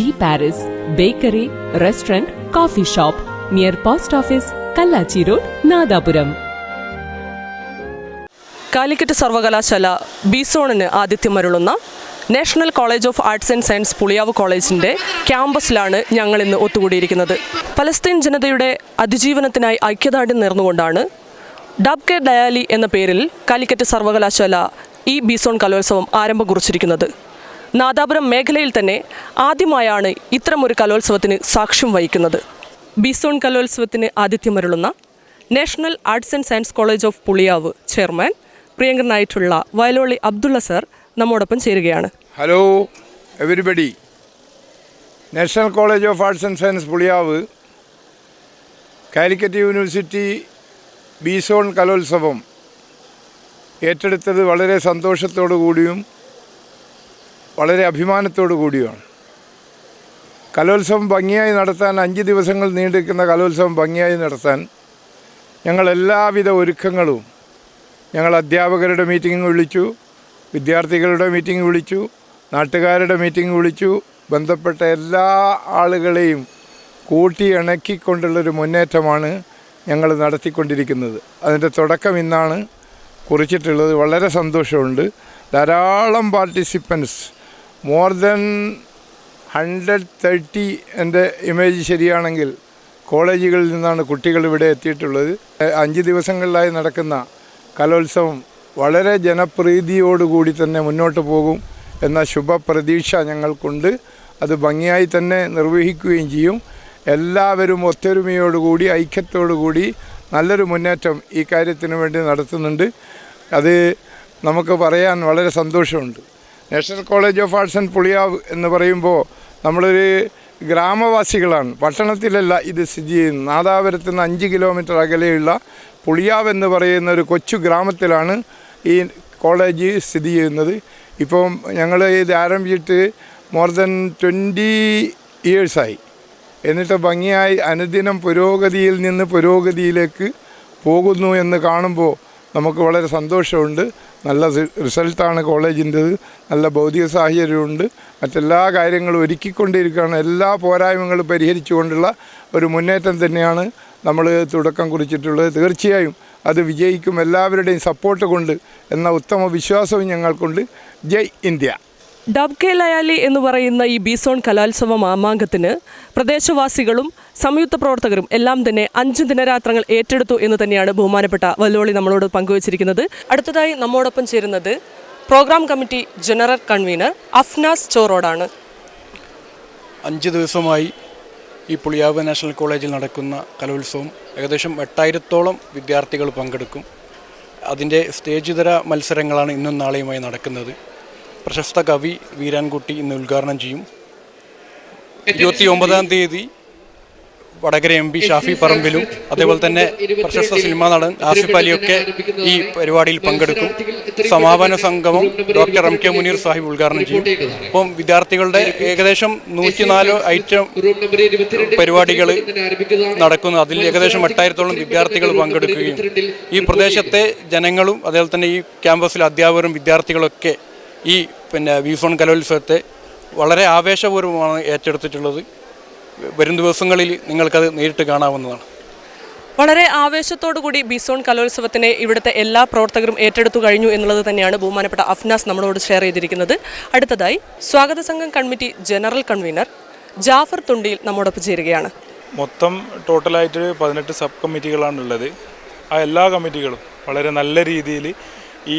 De Paris bakery restaurant coffee shop near post office Kallachi road Nadapuram. Calicut സർവകലാശാല B സോണിന് ആതിഥ്യം അരുളുന്ന national college of arts and science Puliyav കോളേജിന്റെ ക്യാമ്പസിലാണ് ഞങ്ങൾ ഇന്ന് ഒത്തുകൂടിയിരിക്കുന്നത്. പലസ്തീൻ ജനതയുടെ അതിജീവനത്തിനായി ഐക്യദാർഢ്യം നേർന്നുകൊണ്ടാണ് ഡബ് കെ ഡയാലി എന്ന പേരിൽ കാലിക്കറ്റ് സർവകലാശാല ഈ ബിസോൺ കലോത്സവം ആരംഭം കുറിച്ചിരിക്കുന്നത്. നാദാപുരം മേഖലയിൽ തന്നെ ആദ്യമായാണ് ഇത്തരമൊരു കലോത്സവത്തിന് സാക്ഷ്യം വഹിക്കുന്നത്. ബിസോൺ കലോത്സവത്തിന് ആതിഥ്യമരുളുന്ന national arts and science college of Puliyav chairman പ്രിയങ്കരനായിട്ടുള്ള Vayaloli Abdulla sir നമ്മോടൊപ്പം ചേരുകയാണ്. Hello everybody national college of arts and science Puliyav Calicut university B zone കലോത്സവം ഏറ്റെടുത്തത് വളരെ സന്തോഷത്തോടു കൂടിയും വളരെ അഭിമാനത്തോടു കൂടിയാണ്. കലോത്സവം ഭംഗിയായി നടത്താൻ അഞ്ച് ദിവസങ്ങൾ നീണ്ടിരിക്കുന്ന കലോത്സവം ഭംഗിയായി നടത്താൻ ഞങ്ങൾ എല്ലാവിധ ഒരുക്കങ്ങളും ഞങ്ങൾ അധ്യാപകരുടെ മീറ്റിംഗ് വിളിച്ചു വിദ്യാർത്ഥികളുടെ മീറ്റിംഗ് വിളിച്ചു നാട്ടുകാരുടെ മീറ്റിംഗ് വിളിച്ചു ബന്ധപ്പെട്ട എല്ലാ ആളുകളെയും കൂട്ടി ഇണക്കിക്കൊണ്ടുള്ളൊരു മുന്നേറ്റമാണ് ഞങ്ങൾ നടത്തിക്കൊണ്ടിരിക്കുന്നത്. അതിന്റെ തുടക്കം ഇന്നാണ് കുറിച്ചിട്ടുള്ളത്. വളരെ സന്തോഷമുണ്ട്. ധാരാളം participants more than hundred thirty എന്റെ ഇമേജ് ശരിയാണെങ്കിൽ കോളേജുകളിൽ നിന്നാണ് കുട്ടികൾ ഇവിടെ എത്തിയിട്ടുള്ളത്. അഞ്ച് ദിവസങ്ങളിലായി നടക്കുന്ന കലോത്സവം വളരെ ജനപ്രീതിയോടുകൂടി തന്നെ മുന്നോട്ട് പോകും എന്ന ശുഭപ്രതീക്ഷ ഞങ്ങൾക്കുണ്ട്. അത് ഭംഗിയായി തന്നെ നിർവഹിക്കുകയും ചെയ്യും. എല്ലാവരും ഒത്തൊരുമയോടുകൂടി ഐക്യത്തോടുകൂടി നല്ലൊരു മുന്നേറ്റം ഈ കാര്യത്തിന് വേണ്ടി നടത്തുന്നുണ്ട്. അത് നമുക്ക് പറയാൻ വളരെ സന്തോഷമുണ്ട്. National college of arts and Puliyav എന്ന് പറയുമ്പോൾ നമ്മളൊരു ഗ്രാമവാസികളാണ്. പട്ടണത്തിലല്ല ഇത് സ്ഥിതി ചെയ്യുന്നത്. നാദാപുരത്ത് നിന്ന് അഞ്ച് കിലോമീറ്റർ അകലെയുള്ള പുളിയാവ് എന്ന് പറയുന്ന ഒരു കൊച്ചു ഗ്രാമത്തിലാണ് ഈ കോളേജ് സ്ഥിതി ചെയ്യുന്നത്. ഇപ്പോൾ ഞങ്ങൾ ഇത് ആരംഭിച്ചിട്ട് മോർ ദൻ ട്വന്റി ഇയേഴ്സായി എന്നിട്ട് ഭംഗിയായി അനുദിനം പുരോഗതിയിൽ നിന്ന് പുരോഗതിയിലേക്ക് പോകുന്നു എന്ന് കാണുമ്പോൾ നമുക്ക് വളരെ സന്തോഷമുണ്ട്. നല്ല റിസൾട്ടാണ് കോളേജിന്റെത്. നല്ല ഭൗതിക സാഹചര്യമുണ്ട്. മറ്റെല്ലാ കാര്യങ്ങളും ഒരുക്കിക്കൊണ്ടിരിക്കുകയാണ്. എല്ലാ പോരായ്മകളും പരിഹരിച്ചുകൊണ്ടുള്ള ഒരു മുന്നേറ്റം തന്നെയാണ് നമ്മൾ തുടക്കം കുറിച്ചിട്ടുള്ളത്. തീർച്ചയായും അത് വിജയിക്കും. എല്ലാവരുടെയും സപ്പോർട്ട് കൊണ്ട് എന്ന ഉത്തമ വിശ്വാസവും ഞങ്ങൾക്കുണ്ട്. ജയ് ഇന്ത്യ. ഡബ് കെ ലയാലി എന്ന് പറയുന്ന ഈ ബിസോൺ കലോത്സവ മാമാങ്കത്തിന് പ്രദേശവാസികളും സംയുക്ത പ്രവർത്തകരും എല്ലാം തന്നെ അഞ്ച് ദിനരാത്രങ്ങൾ ഏറ്റെടുത്തു എന്ന് തന്നെയാണ് ബഹുമാനപ്പെട്ട വല്ലോളി നമ്മളോട് പങ്കുവച്ചിരിക്കുന്നത്. അടുത്തതായി നമ്മോടൊപ്പം ചേരുന്നത് program committee general convener Afnas ചോറോടാണ്. അഞ്ച് ദിവസമായി ഈ പുളിയാവ് നാഷണൽ കോളേജിൽ നടക്കുന്ന കലോത്സവം ഏകദേശം എട്ടായിരത്തോളം വിദ്യാർത്ഥികൾ പങ്കെടുക്കും. അതിന്റെ സ്റ്റേജ് ഇതര മത്സരങ്ങളാണ് ഇന്നും നാളെയുമായി നടക്കുന്നത്. പ്രശസ്ത കവി വീരാൻകുട്ടി ഇന്ന് ഉദ്ഘാടനം ചെയ്യും. ഇരുപത്തി ഒമ്പതാം തീയതി വടകര എം പി ഷാഫി പറമ്പിലും അതേപോലെ തന്നെ പ്രശസ്ത സിനിമാ നടൻ ആസിഫ് അലിയൊക്കെ ഈ പരിപാടിയിൽ പങ്കെടുക്കും. സമാപന സംഗമം doctor M K Muneer sahib ഉദ്ഘാടനം ചെയ്യും. അപ്പം വിദ്യാർത്ഥികളുടെ ഏകദേശം നൂറ്റിനാല് ഐറ്റം പരിപാടികൾ നടക്കുന്നു. അതിൽ ഏകദേശം എട്ടായിരത്തോളം വിദ്യാർത്ഥികൾ പങ്കെടുക്കുകയും ഈ പ്രദേശത്തെ ജനങ്ങളും അതേപോലെ തന്നെ ഈ ക്യാമ്പസിലെ അധ്യാപകരും വിദ്യാർത്ഥികളൊക്കെ ഈ പിന്നെ വിഫോൺ കലോത്സവത്തെ വളരെ ആവേശപൂർവമാണ് ഏറ്റെടുത്തിട്ടുള്ളത്. വരും ദിവസങ്ങളിൽ നിങ്ങൾക്കത് നേരിട്ട് കാണാവുന്നതാണ്. വളരെ ആവേശത്തോടുകൂടി ബിസോൺ കലോത്സവത്തിനെ ഇവിടുത്തെ എല്ലാ പ്രവർത്തകരും ഏറ്റെടുത്തു കഴിഞ്ഞു എന്നുള്ളത് തന്നെയാണ് ബഹുമാനപ്പെട്ട അഫ്നാസ് നമ്മളോട് ഷെയർ ചെയ്തിരിക്കുന്നത്. അടുത്തതായി സ്വാഗത സംഘം committee general convener Jafar Thundiyil നമ്മോടൊപ്പം ചേരുകയാണ്. മൊത്തം ടോട്ടലായിട്ട് പതിനെട്ട് സബ് കമ്മിറ്റികളാണുള്ളത്. ആ എല്ലാ കമ്മിറ്റികളും വളരെ നല്ല രീതിയിൽ ഈ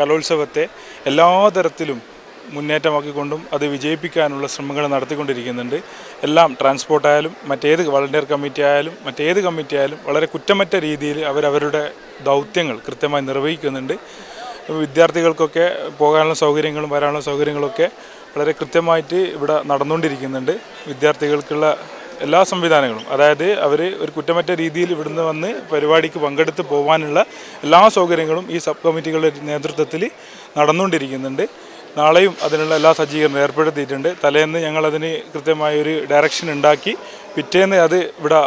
കലോത്സവത്തെ എല്ലാ തരത്തിലും മുന്നേറ്റമാക്കിക്കൊണ്ടും അത് വിജയിപ്പിക്കാനുള്ള ശ്രമങ്ങൾ നടത്തിക്കൊണ്ടിരിക്കുന്നുണ്ട്. എല്ലാം ട്രാൻസ്പോർട്ട് ആയാലും മറ്റേത് വളണ്ടിയർ കമ്മിറ്റി ആയാലും മറ്റേത് കമ്മിറ്റി ആയാലും വളരെ കുറ്റമറ്റ രീതിയിൽ അവരവരുടെ ദൗത്യങ്ങൾ കൃത്യമായി നിർവഹിക്കുന്നുണ്ട്. വിദ്യാർത്ഥികൾക്കൊക്കെ പോകാനുള്ള സൗകര്യങ്ങളും വരാനുള്ള സൗകര്യങ്ങളൊക്കെ വളരെ കൃത്യമായിട്ട് ഇവിടെ നടന്നുകൊണ്ടിരിക്കുന്നുണ്ട്. വിദ്യാർത്ഥികൾക്കുള്ള എല്ലാ സംവിധാനങ്ങളും. അതായത് അവർ ഒരു കുറ്റമറ്റ രീതിയിൽ ഇവിടുന്ന് വന്ന് പരിപാടിക്ക് പങ്കെടുത്ത് പോകാനുള്ള എല്ലാ സൗകര്യങ്ങളും ഈ സബ് കമ്മിറ്റികളുടെ നേതൃത്വത്തിൽ നടന്നുകൊണ്ടിരിക്കുന്നുണ്ട്. നാളെയും അതിനുള്ള എല്ലാ സജ്ജീകരണവും ഏർപ്പെടുത്തിയിട്ടുണ്ട്. തലേന്ന് ഞങ്ങളതിന് കൃത്യമായൊരു ഡയറക്ഷൻ ഉണ്ടാക്കി പിറ്റേന്ന് അത് ഇവിടെ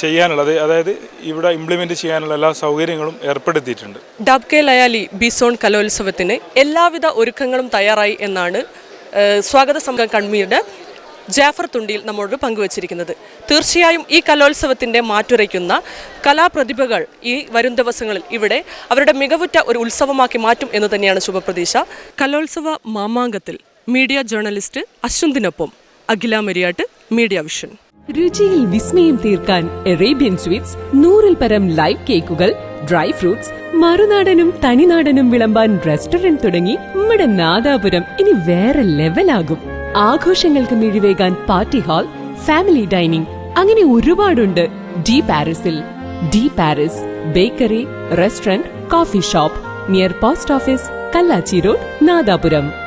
ചെയ്യാനുള്ളത് അതായത് ഇവിടെ ഇംപ്ലിമെന്റ് ചെയ്യാനുള്ള എല്ലാ സൗകര്യങ്ങളും ഏർപ്പെടുത്തിയിട്ടുണ്ട്. ഡബ് കെ ലയാലി ബിസോൺ കലോത്സവത്തിന് എല്ലാവിധ ഒരുക്കങ്ങളും തയ്യാറായി എന്നാണ് സ്വാഗത സംഘം കൺവീനർ ജാഫർ തുണ്ടിയിൽ നമ്മോട് പങ്കുവച്ചിരിക്കുന്നത്. തീർച്ചയായും ഈ കലോത്സവത്തിന്റെ മാറ്റുരയ്ക്കുന്ന കലാപ്രതിഭകൾ ഈ വരും ദിവസങ്ങളിൽ ഇവിടെ അവരുടെ മികവുറ്റ ഒരു ഉത്സവമാക്കി മാറ്റും എന്ന് തന്നെയാണ് ശുഭപ്രതീക്ഷ. കലോത്സവ മാമാങ്കത്തിൽ മീഡിയ ജേർണലിസ്റ്റ് അശ്വന്തിനൊപ്പം അഖില മരിയാട്ട് മീഡിയ വിഷൻ. രുചിയിൽ വിസ്മയം തീർക്കാൻ അറേബ്യൻ സ്വീറ്റ്സ് നൂറിൽ പരം ലൈവ് കേക്കുകൾ ഡ്രൈ ഫ്രൂട്ട്സ് മറുനാടനും തനിനാടനും വിളമ്പാൻ റെസ്റ്റോറന്റ് തുടങ്ങി നമ്മുടെ നാദാപുരം ഇനി വേറെ ലെവലാകും ആഘോഷങ്ങൾക്ക് മിഴിവേകാൻ പാർട്ടി ഹാൾ ഫാമിലി ഡൈനിങ് അങ്ങനെ ഒരുപാടുണ്ട്. ഡി പാരീസിൽ. De Paris bakery restaurant coffee shop near post office Kallachi road Nadapuram.